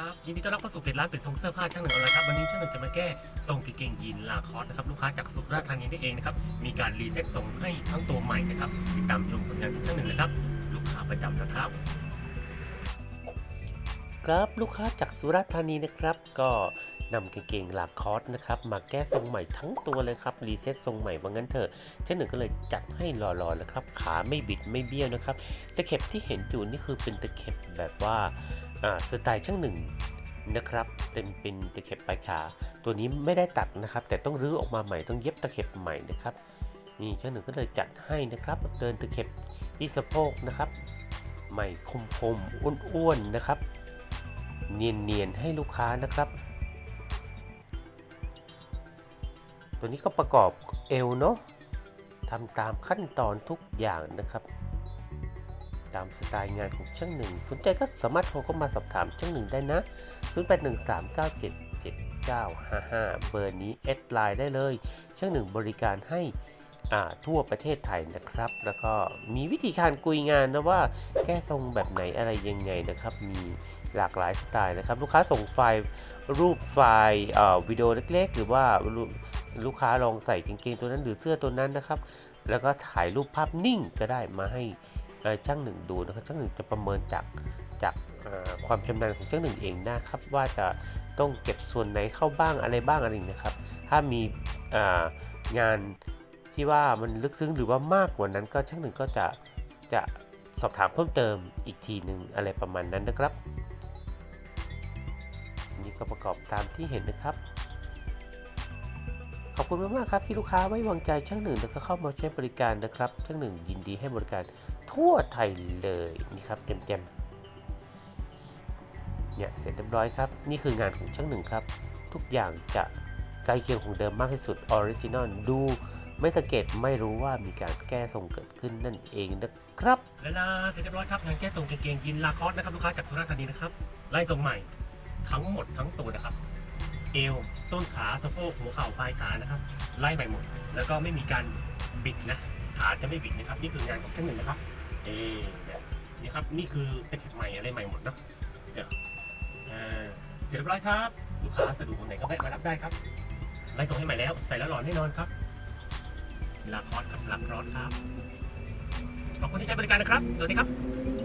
ครับยินดีต้อนรับเข้าสู่เพจร้านเป็ดทรงเสื้อผ้าช่างหนึ่งออนไลน์ครับวันนี้ช่างหนึ่งจะมาแก้ทรงกางเกงยีนลาคอสนะครับลูกค้าจากสุราษฎร์ธานีนี่เองนะครับมีการรีเซ็ตทรงให้ทั้งตัวใหม่นะครับติดตามชมผลงานของช่างหนึ่งเลยครับ ลูกค้าประจำนะครับ ครับลูกค้าจากสุราษฎร์ธานีนะครับ ก็นำกางเกงลาคอสนะครับมาแก้ทรงใหม่ทั้งตัวเลยครับรีเซ็ตทรงใหม่ว่างั้นเถอะช่างหนึ่งก็เลยจัดให้หล่อๆนะครับขาไม่บิดไม่เบี้ยวนะครับตะเข็บที่เห็นอยู่นี่คือเป็นตะเข็บแบบว่า สไตล์ช่างหนึ่งนะครับเป็นเป็นตะเข็บปลายขา ตัวนี้ไม่ได้ตัดนะครับ แต่ต้องรื้อออกมาใหม่ต้องเย็บตะเข็บใหม่นะครับนี่ช่างหนึ่งก็เลยจัดให้นะครับ เดินตะเข็บที่สะโพกนะครับ ใหม่คมคมๆอ้วนๆนะครับ เนียนๆให้ลูกค้านะครับ ตัวนี้ก็ประกอบเอวเนาะทำตามขั้นตอนทุกอย่างนะครับ ตามสไตล์งานของช่างหนึ่งสนใจก็สามารถโทรเข้ามาสอบถามช่างหนึ่งได้นะ 0813977955 เบอร์นี้แอดไลน์ได้เลย ช่างหนึ่งบริการให้อ่าทั่วประเทศไทยนะครับ แล้วก็มีวิธีการกุยงานนะว่าแก้ทรงแบบไหนอะไรยังไงนะครับ มีหลากหลายสไตล์นะครับ ลูกค้าส่งไฟล์รูปไฟล์วิดีโอเล็ก ๆ หรือว่าลูกค้าลองใส่กางเกงตัวนั้นหรือเสื้อตัวนั้นนะครับ แล้วก็ถ่ายรูปภาพนิ่งก็ได้มาให้ ช่างหนึ่งดูนะครับช่างหนึ่งจะประเมินจากจากความชำนาญของช่างหนึ่งเองนะครับ ว่าจะต้องเก็บส่วนไหนเข้าบ้างอะไรบ้างอะไรอย่งนะครับ ถ้ามีงานที่ว่ามันลึกซึ้งหรือว่ามากกว่านั้น ก็ช่างหนึ่งก็จะจะสอบถามเพิ่มเติมอีกทีหนึ่งอะไรประมาณนั้นนะครับนี่ก็ประกอบตามที่เห็นนะครับ อบคุณมากๆครับที่ลูกค้าไว้วางใจช่างหนึ่งแล้วก็เข้ามาใช้บริการนะครับช่างหนึ่งยินดีให้บริการทั่วไทยเลยนี่ครับเต็มๆเนี่ยเสร็จเรียบร้อยครับ นี่คืองานของช่างหนึ่งครับ ทุกอย่างจะใกล้เคียงของเดิมมากที่สุดออริจินอลดูไม่สังเกตไม่รู้ว่ามีการแก้ทรงเกิดขึ้นนั่นเองนะครับและลาเสร็จเรียบร้อยครับงานแก้ทรงกางเกงยีนลาคอสนะครับลูกค้าจากสุราษฎร์ธานีนะครับไล่ทรงใหม่ทั้งหมดทั้งตัวนะครับ เอว ต้นขาสะโพกหัวเข่าปลายขานะครับ ไล่ใหม่หมด แล้วก็ไม่มีการบิดนะ ขาจะไม่บิดนะครับ นี่คืองานของช่างหนึ่งนะครับ เอนี่ครับ นี่คือตะเข็บใหม่อะไรใหม่หมดนะเดี๋ยวเสร็จเรียบร้อยครับ ลูกค้าสะดวกตรงไหนก็แวะมารับได้ครับ ไล่ส่งให้ใหม่แล้ว ใส่แล้วหล่อแน่นอนครับลาคอสครับลาคอสครับ ขอบคุณที่ใช้บริการนะครับ สวัสดีครับ